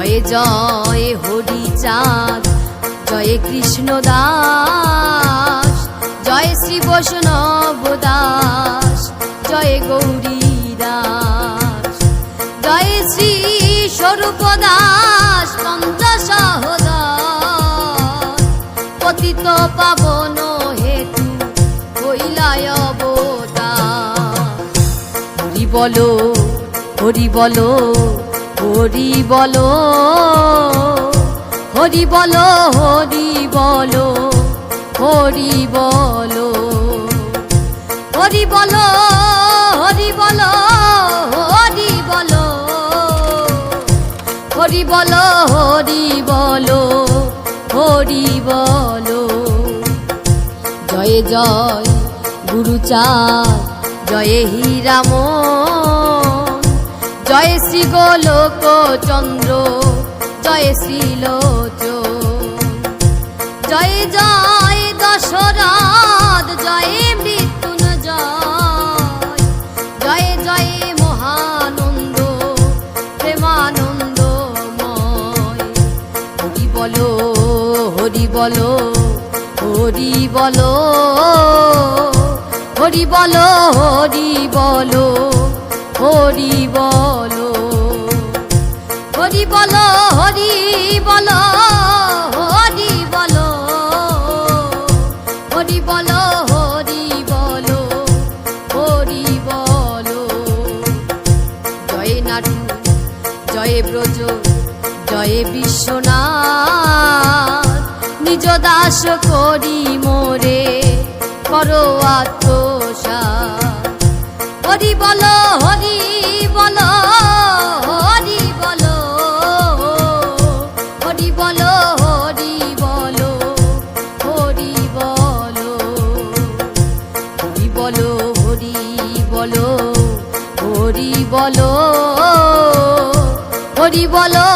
জয় জয় হরি চাঁদ, জয় কৃষ্ণ দাস, জয় শ্রী বৈষ্ণব দাস, জয় গৌরী দাস, জয় শ্রী স্বরূপ দাস পঞ্চসহদাস পতিত পাবন হেতু হইলায় হরি বলো হরি বলো হরি বলো হরি বলো হরি বলো হরি বলো হরি বলো হরি বলো হরি বলো হরি বলো হরি বলো হরি বলো। জয় জয় গুরুচাঁদ জয় হীরাম জয় শ্রী গোলক চন্দ্র, জয় শ্রী লোচ। জয় জয় দশরথ, জয় মৃত্যুঞ্জয়। জয় জয় মহানন্দ, প্রেমানন্দময়। হরি বলো হরি বলো হরি বলো হরি বলো হরি বলো। হরি বলো হরি বলো হরি বলো হরি বলো হরি বলো হরি বলো হরি বলো। জয় নাটু, জয় ব্রজ, জয় বিশ্বনাথ, নিজ দাস করি মোরে, করো আত্মসাৎ। হরি বলো, হরি বলো হরি বলো